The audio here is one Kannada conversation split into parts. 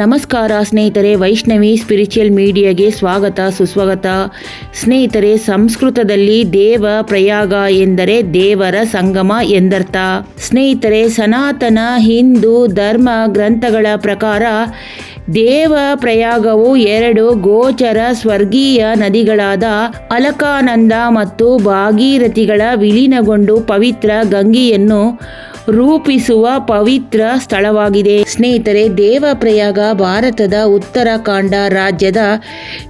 ನಮಸ್ಕಾರ ಸ್ನೇಹಿತರೆ, ವೈಷ್ಣವಿ ಸ್ಪಿರಿಚುವಲ್ ಮೀಡಿಯಾಗೆ ಸ್ವಾಗತ, ಸುಸ್ವಾಗತ. ಸ್ನೇಹಿತರೆ, ಸಂಸ್ಕೃತದಲ್ಲಿ ದೇವ ಪ್ರಯಾಗ ಎಂದರೆ ದೇವರ ಸಂಗಮ ಎಂದರ್ಥ. ಸ್ನೇಹಿತರೆ, ಸನಾತನ ಹಿಂದೂ ಧರ್ಮ ಗ್ರಂಥಗಳ ಪ್ರಕಾರ ದೇವ ಪ್ರಯಾಗವು ಎರಡು ಗೋಚರ ಸ್ವರ್ಗೀಯ ನದಿಗಳಾದ ಅಲಕಾನಂದ ಮತ್ತು ಭಾಗೀರಥಿಗಳ ವಿಲೀನಗೊಂಡು ಪವಿತ್ರ ಗಂಗೆಯನ್ನು ರೂಪಿಸುವ ಪವಿತ್ರ ಸ್ಥಳವಾಗಿದೆ. ಸ್ನೇಹಿತರೆ, ದೇವಪ್ರಯಾಗ ಭಾರತದ ಉತ್ತರಾಖಂಡ ರಾಜ್ಯದ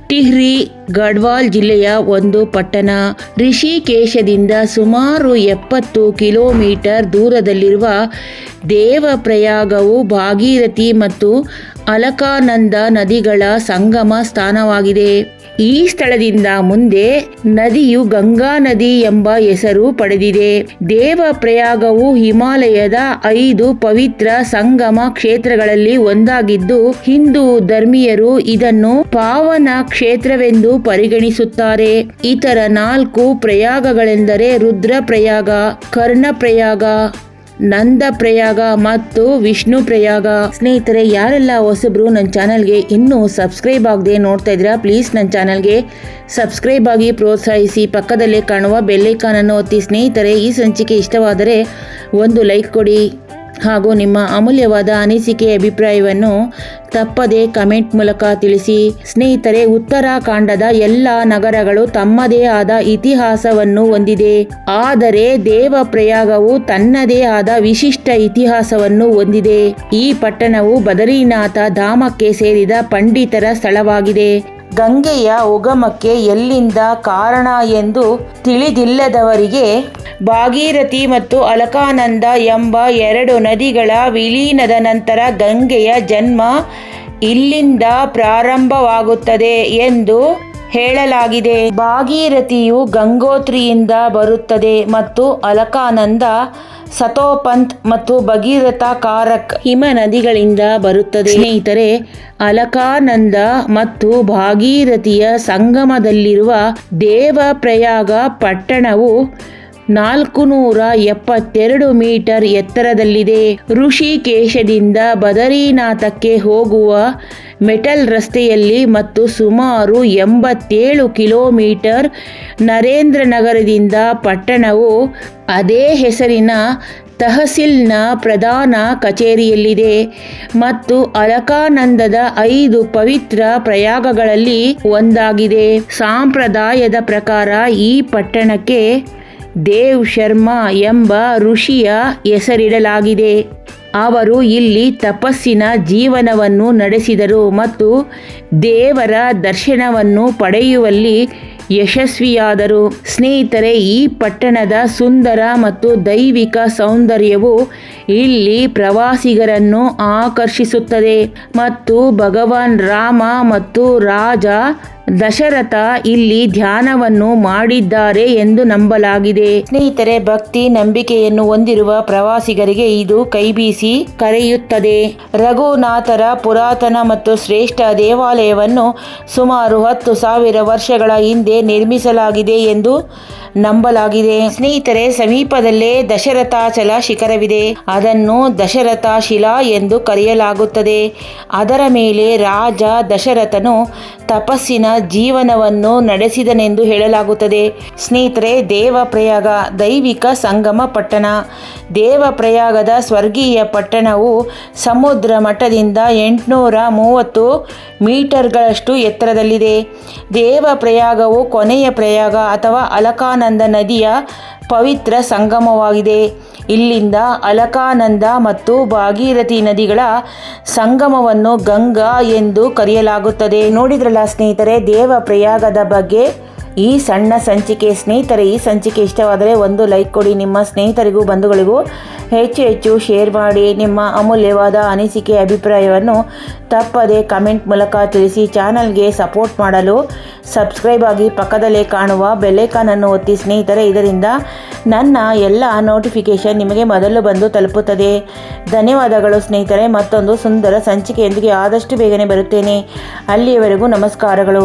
ಟಿಹ್ರಿ, ಗಡ್ವಾಲ್ ಜಿಲ್ಲೆಯ ಒಂದು ಪಟ್ಟಣ. ರಿಷಿಕೇಶದಿಂದ ಸುಮಾರು ಎಪ್ಪತ್ತು ಕಿಲೋಮೀಟರ್ ದೂರದಲ್ಲಿರುವ ದೇವಪ್ರಯಾಗವು ಭಾಗೀರಥಿ ಮತ್ತು ಅಲಕಾನಂದ ನದಿಗಳ ಸಂಗಮ ಸ್ಥಾನವಾಗಿದೆ. ಈ ಸ್ಥಳದಿಂದ ಮುಂದೆ ನದಿಯು ಗಂಗಾ ನದಿ ಎಂಬ ಹೆಸರು ಪಡೆದಿದೆ. ದೇವ ಪ್ರಯಾಗವು ಹಿಮಾಲಯದ ಐದು ಪವಿತ್ರ ಸಂಗಮ ಕ್ಷೇತ್ರಗಳಲ್ಲಿ ಒಂದಾಗಿದ್ದು, ಹಿಂದೂ ಧರ್ಮೀಯರು ಇದನ್ನು ಪಾವನ ಕ್ಷೇತ್ರವೆಂದು ಪರಿಗಣಿಸುತ್ತಾರೆ. ಇತರ ನಾಲ್ಕು ಪ್ರಯಾಗಗಳೆಂದರೆ ರುದ್ರಪ್ರಯಾಗ ಕರ್ಣಪ್ರಯಾಗ ನಂದ ಪ್ರಯಾಗ ಮತ್ತು ವಿಷ್ಣು ಪ್ರಯಾಗ. ಸ್ನೇಹಿತರೆ, ಯಾರೆಲ್ಲ ಹೊಸಬ್ರು ನನ್ನ ಚಾನಲ್ಗೆ ಇನ್ನೂ ಸಬ್ಸ್ಕ್ರೈಬ್ ಆಗದೆ ನೋಡ್ತಾ ಇದ್ದೀರಾ ಪ್ಲೀಸ್ ನನ್ನ ಚಾನಲ್ಗೆ ಸಬ್ಸ್ಕ್ರೈಬ್ ಆಗಿ ಪ್ರೋತ್ಸಾಹಿಸಿ. ಪಕ್ಕದಲ್ಲೇ ಕಾಣುವ ಬೆಲ್ಲೈಕಾನನ್ನು ಒತ್ತಿ. ಸ್ನೇಹಿತರೆ, ಈ ಸಂಚಿಕೆ ಇಷ್ಟವಾದರೆ ಒಂದು ಲೈಕ್ ಕೊಡಿ. ಹಾಗೂ ನಿಮ್ಮ ಅಮೂಲ್ಯವಾದ ಅನಿಸಿಕೆ ಅಭಿಪ್ರಾಯವನ್ನು ತಪ್ಪದೆ ಕಮೆಂಟ್ ಮೂಲಕ ತಿಳಿಸಿ. ಸ್ನೇಹಿತರೆ, ಉತ್ತರಾಖಂಡದ ಎಲ್ಲ ನಗರಗಳು ತಮ್ಮದೇ ಆದ ಇತಿಹಾಸವನ್ನು ಹೊಂದಿದೆ. ಆದರೆ ದೇವಪ್ರಯಾಗವು ತನ್ನದೇ ಆದ ವಿಶಿಷ್ಟ ಇತಿಹಾಸವನ್ನು ಹೊಂದಿದೆ. ಈ ಪಟ್ಟಣವು ಬದರಿನಾಥ ಧಾಮಕ್ಕೆ ಸೇರಿದ ಪಂಡಿತರ ಸ್ಥಳವಾಗಿದೆ. ಗಂಗೆಯ ಉಗಮಕ್ಕೆ ಎಲ್ಲಿಂದ ಕಾರಣ ಎಂದು ತಿಳಿದಿಲ್ಲದವರಿಗೆ ಭಾಗೀರಥಿ ಮತ್ತು ಅಲಕಾನಂದ ಎಂಬ ಎರಡು ನದಿಗಳ ವಿಲೀನದ ನಂತರ ಗಂಗೆಯ ಜನ್ಮ ಇಲ್ಲಿಂದ ಪ್ರಾರಂಭವಾಗುತ್ತದೆ ಎಂದು ಹೇಳಲಾಗಿದೆ. ಭಾಗೀರಥಿಯು ಗಂಗೋತ್ರಿಯಿಂದ ಬರುತ್ತದೆ ಮತ್ತು ಅಲಕಾನಂದ, ಸತೋಪಂತ್ ಮತ್ತು ಭಗೀರಥ ಕಾರಕ್ ಹಿಮ ನದಿಗಳಿಂದ ಬರುತ್ತದೆ. ಸ್ನೇಹಿತರೆ, ಅಲಕಾನಂದ ಮತ್ತು ಭಾಗೀರಥಿಯ ಸಂಗಮದಲ್ಲಿರುವ ದೇವಪ್ರಯಾಗ ಪಟ್ಟಣವು ನಾಲ್ಕು ನೂರ ಎಪ್ಪತ್ತೆರಡು ಮೀಟರ್ ಎತ್ತರದಲ್ಲಿದೆ. ಋಷಿಕೇಶದಿಂದ ಬದರೀನಾಥಕ್ಕೆ ಹೋಗುವ ಮೆಟಲ್ ರಸ್ತೆಯಲ್ಲಿ ಮತ್ತು ಸುಮಾರು ಎಂಬತ್ತೇಳು ಕಿಲೋಮೀಟರ್ ನರೇಂದ್ರ ನಗರದಿಂದ ಪಟ್ಟಣವು ಅದೇ ಹೆಸರಿನ ತಹಸೀಲ್ನ ಪ್ರಧಾನ ಕಚೇರಿಯಲ್ಲಿದೆ ಮತ್ತು ಅಲಕಾನಂದದ ಐದು ಪವಿತ್ರ ಪ್ರಯಾಗಗಳಲ್ಲಿ ಒಂದಾಗಿದೆ. ಸಾಂಪ್ರದಾಯದ ಪ್ರಕಾರ ಈ ಪಟ್ಟಣಕ್ಕೆ ದೇವ್ ಶರ್ಮಾ ಎಂಬ ಋಷಿಯ ಹೆಸರಿಡಲಾಗಿದೆ. ಅವರು ಇಲ್ಲಿ ತಪಸ್ಸಿನ ಜೀವನವನ್ನು ನಡೆಸಿದರು ಮತ್ತು ದೇವರ ದರ್ಶನವನ್ನು ಪಡೆಯುವಲ್ಲಿ ಯಶಸ್ವಿಯಾದರು. ಸ್ನೇಹಿತರೆ, ಈ ಪಟ್ಟಣದ ಸುಂದರ ಮತ್ತು ದೈವಿಕ ಸೌಂದರ್ಯವು ಇಲ್ಲಿ ಪ್ರವಾಸಿಗರನ್ನು ಆಕರ್ಷಿಸುತ್ತದೆ ಮತ್ತು ಭಗವಾನ್ ರಾಮ ಮತ್ತು ರಾಜ ದಶರಥ ಇಲ್ಲಿ ಧ್ಯಾನವನ್ನು ಮಾಡಿದ್ದಾರೆ ಎಂದು ನಂಬಲಾಗಿದೆ. ಸ್ನೇಹಿತರೆ, ಭಕ್ತಿ, ನಂಬಿಕೆಯನ್ನು ಹೊಂದಿರುವ ಪ್ರವಾಸಿಗರಿಗೆ ಇದು ಕೈಬೀಸಿ ಕರೆಯುತ್ತದೆ. ರಘುನಾಥರ ಪುರಾತನ ಮತ್ತು ಶ್ರೇಷ್ಠ ದೇವಾಲಯವನ್ನು ಸುಮಾರು ಹತ್ತು ಸಾವಿರ ವರ್ಷಗಳ ಹಿಂದೆ ನಿರ್ಮಿಸಲಾಗಿದೆ ಎಂದು ನಂಬಲಾಗಿದೆ. ಸ್ನೇಹಿತರೆ, ಸಮೀಪದಲ್ಲೇ ದಶರಥಾಚಲ ಶಿಖರವಿದೆ ಅದನ್ನು ದಶರಥ ಶಿಲಾ ಎಂದು ಕರೆಯಲಾಗುತ್ತದೆ. ಅದರ ಮೇಲೆ ರಾಜ ದಶರಥನು ತಪಸ್ಸಿನ ಜೀವನವನ್ನು ನಡೆಸಿದನೆಂದು ಹೇಳಲಾಗುತ್ತದೆ. ಸ್ನೇಹಿತರೆ, ದೇವಪ್ರಯಾಗ, ದೈವಿಕ ಸಂಗಮ ಪಟ್ಟಣ. ದೇವಪ್ರಯಾಗದ ಸ್ವರ್ಗೀಯ ಪಟ್ಟಣವು ಸಮುದ್ರ ಮಟ್ಟದಿಂದ ಎಂಟುನೂರ ಮೂವತ್ತು ಮೀಟರ್ಗಳಷ್ಟು ಎತ್ತರದಲ್ಲಿದೆ. ದೇವಪ್ರಯಾಗವು ಕೊನೆಯ ಪ್ರಯಾಗ ಅಥವಾ ಅಲಕಾನಂದ ನದಿಯ ಪವಿತ್ರ ಸಂಗಮವಾಗಿದೆ. ಇಲ್ಲಿಂದ ಅಲಕಾನಂದ ಮತ್ತು ಭಾಗೀರಥಿ ನದಿಗಳ ಸಂಗಮವನ್ನು ಗಂಗಾ ಎಂದು ಕರೆಯಲಾಗುತ್ತದೆ. ನೋಡಿದ್ರಲ್ಲ ಸ್ನೇಹಿತರೆ, ದೇವ ಪ್ರಯಾಗದ ಬಗ್ಗೆ ಈ ಸಣ್ಣ ಸಂಚಿಕೆ ಸ್ನೇಹಿತರೆ, ಈ ಸಂಚಿಕೆ ಇಷ್ಟವಾದರೆ ಒಂದು ಲೈಕ್ ಕೊಡಿ. ನಿಮ್ಮ ಸ್ನೇಹಿತರಿಗೂ, ಬಂಧುಗಳಿಗೂ ಹೆಚ್ಚು ಹೆಚ್ಚು ಶೇರ್ ಮಾಡಿ. ನಿಮ್ಮ ಅಮೂಲ್ಯವಾದ ಅನಿಸಿಕೆ, ಅಭಿಪ್ರಾಯವನ್ನು ತಪ್ಪದೆ ಕಮೆಂಟ್ ಮೂಲಕ ತಿಳಿಸಿ. ಚಾನಲ್ಗೆ ಸಪೋರ್ಟ್ ಮಾಡಲು ಸಬ್ಸ್ಕ್ರೈಬ್ ಆಗಿ ಪಕ್ಕದಲ್ಲೇ ಕಾಣುವ ಬೆಲ್ಲೈಕಾನನ್ನು ಒತ್ತಿ ಸ್ನೇಹಿತರೆ. ಇದರಿಂದ ನನ್ನ ಎಲ್ಲ ನೋಟಿಫಿಕೇಷನ್ ನಿಮಗೆ ಮೊದಲು ಬಂದು ತಲುಪುತ್ತದೆ. ಧನ್ಯವಾದಗಳು ಸ್ನೇಹಿತರೆ. ಮತ್ತೊಂದು ಸುಂದರ ಸಂಚಿಕೆಯೊಂದಿಗೆ ಆದಷ್ಟು ಬೇಗನೆ ಬರುತ್ತೇನೆ. ಅಲ್ಲಿಯವರೆಗೂ ನಮಸ್ಕಾರಗಳು.